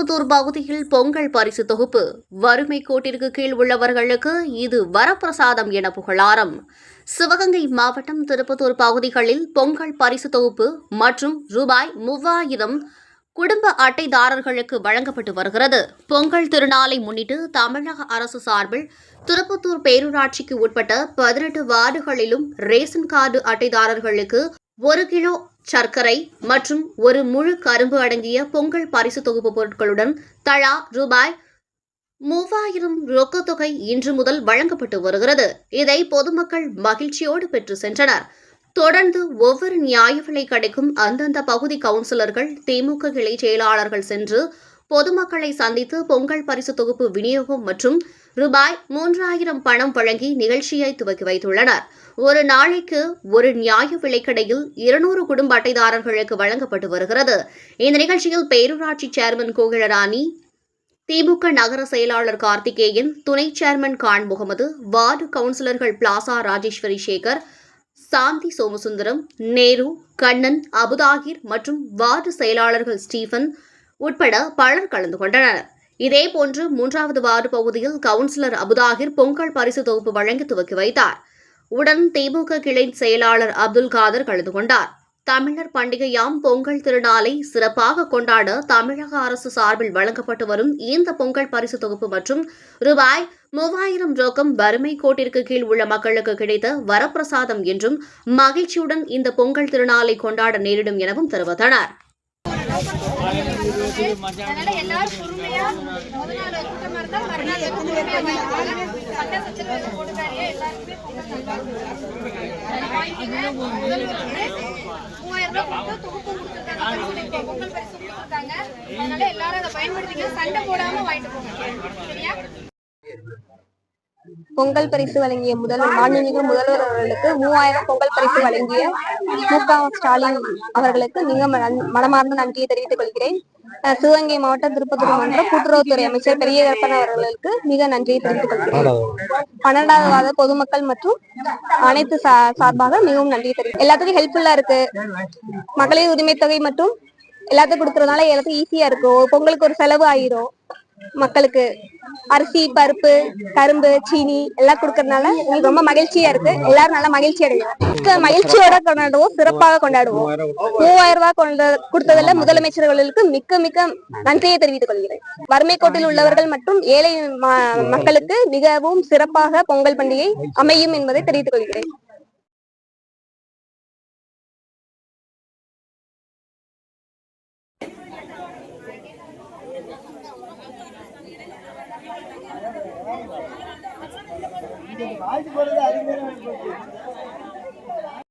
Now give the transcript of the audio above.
திருப்பத்தூர் பகுதியில் பொங்கல் பரிசு தொகுப்பு. வறுமை கோட்டிற்கு கீழ் உள்ளவர்களுக்கு இது வரப்பிரசாதம் என புகழாரம். சிவகங்கை மாவட்டம் திருப்பத்தூர் பகுதிகளில் பொங்கல் பரிசு தொகுப்பு மற்றும் ரூபாய் மூவாயிரம் குடும்ப அட்டைதாரர்களுக்கு வழங்கப்பட்டு வருகிறது. பொங்கல் திருநாளை முன்னிட்டு தமிழக அரசு சார்பில் திருப்பத்தூர் பேரூராட்சிக்கு உட்பட்ட பதினெட்டு வார்டுகளிலும் ரேஷன் கார்டு அட்டைதாரர்களுக்கு ஒரு கிலோ சர்க்கரை மற்றும் ஒரு முழு கரும்பு அடங்கிய பொங்கல் பரிசு தொகுப்பு பொருட்களுடன் தலா ரூபாய் மூவாயிரம் ரொக்கத்தொகை இன்று முதல் வழங்கப்பட்டு வருகிறது. இதை பொதுமக்கள் மகிழ்ச்சியோடு பெற்று சென்றனர். தொடர்ந்து ஒவ்வொரு நியாய விலை கடைக்கும் அந்தந்த பகுதி கவுன்சிலர்கள் திமுக கிளை செயலாளர்கள் சென்று பொதுமக்களை சந்தித்து பொங்கல் பரிசு தொகுப்பு விநியோகம் மற்றும் ரூபாய் மூன்றாயிரம் பணம் வழங்கி நிகழ்ச்சியை துவக்கி வைத்துள்ளனர். ஒரு நாளைக்கு ஒரு நியாய விலைக்கடையில் இருநூறு குடும்ப அட்டைதாரர்களுக்கு வழங்கப்பட்டு வருகிறது. இந்த நிகழ்ச்சியில் பேரூராட்சி சேர்மன் கோகிலராணி திமுக நகர செயலாளர் கார்த்திகேயன் துணை chairman Khan Mohammed ward councillors plaza Rajeswari Sekar Shanthi Somasundaram Nehru Kannan Abuthahir மற்றும் வார்டு செயலாளர்கள் ஸ்டீபன் உட்பட பலர் கலந்து கொண்டனர். இதேபோன்று மூன்றாவது வார்டு பகுதியில் கவுன்சிலர் அபுதாகிர் பொங்கல் பரிசு தொகுப்பு வழங்கி துவக்கி வைத்தார். உடன் திமுக கிளை செயலாளர் அப்துல் காதர் கலந்து கொண்டார். தமிழர் பண்டிகையாம் பொங்கல் திருநாளை சிறப்பாக கொண்டாட தமிழக அரசு சார்பில் வழங்கப்பட்டு வரும் இந்த பொங்கல் பரிசு தொகுப்பு மற்றும் ரூபாய் மூவாயிரம் ரொக்கம் வறுமை கோட்டிற்கு கீழ் உள்ள மக்களுக்கு கிடைத்த வரப்பிரசாதம் என்றும் மகிழ்ச்சியுடன் இந்த பொங்கல் திருநாளை கொண்டாட நேரிடும் எனவும் தெரிவித்தனர். அதனால எல்லாரும் பொறுமையா முதல் நாள் கூட்டமா இருந்தா மறுநாள் வந்து பொறுமையா சண்டை சச்சரவு எல்லாருக்குமே முதல் மூவாயிரம் ரூபாய் கொடுத்து தொகுப்பு கொடுத்துருக்காங்க பொங்கல் பரிசு கொடுத்துருக்காங்க. அதனால எல்லாரும் அதை பயன்படுத்திக்க சண்டை போடாம வாங்கிட்டு போங்க. சரியா? பொங்கல் பரிசு வழங்கிய முதல்வர் மாண்புமிகு முதல்வர் அவர்களுக்கு மூவாயிரம் பொங்கல் பரிசு வழங்கிய மு க ஸ்டாலின் அவர்களுக்கு மிக மனமார்ந்த நன்றியை தெரிவித்துக் கொள்கிறேன். சிவகங்கை மாவட்டம் திருப்பத்தூர் மன்ற கூட்டுறவுத்துறை அமைச்சர் பெரிய கற்பன் அவர்களுக்கு மிக நன்றியை தெரிவித்துக் கொள்கிறேன். பன்னெண்டாவது வார பொதுமக்கள் மற்றும் அனைத்து சார்பாக மிகவும் நன்றியை தெரிவித்து எல்லாத்துக்கும் ஹெல்ப்ஃபுல்லா இருக்கு. மகளிர் உரிமை தொகை மற்றும் எல்லாத்துக்கும் கொடுக்கறதுனால எல்லாத்துக்கும் ஈஸியா இருக்கும் பொங்கலுக்கு ஒரு செலவு ஆயிரும். மக்களுக்கு அரிசி பருப்பு கரும்பு சீனி எல்லாம் கொடுக்கறதுனால எங்களுக்கு ரொம்ப மகிழ்ச்சியா இருக்கு. எல்லாரும் நல்லா மகிழ்ச்சி அடையும் மகிழ்ச்சியோட கொண்டாடுவோம். சிறப்பாக கொண்டாடுவோம். மூவாயிரம் ரூபாய் கொண்ட கொடுத்ததுல முதலமைச்சர்களுக்கு மிக்க மிக்க நன்றியை தெரிவித்துக் கொள்கிறேன். வறுமை கோட்டில் உள்ளவர்கள் மற்றும் ஏழை மக்களுக்கு மிகவும் சிறப்பாக பொங்கல் பண்டிகை அமையும் என்பதை தெரிவித்துக் கொள்கிறேன். வாழ்த்து போறது அருமையான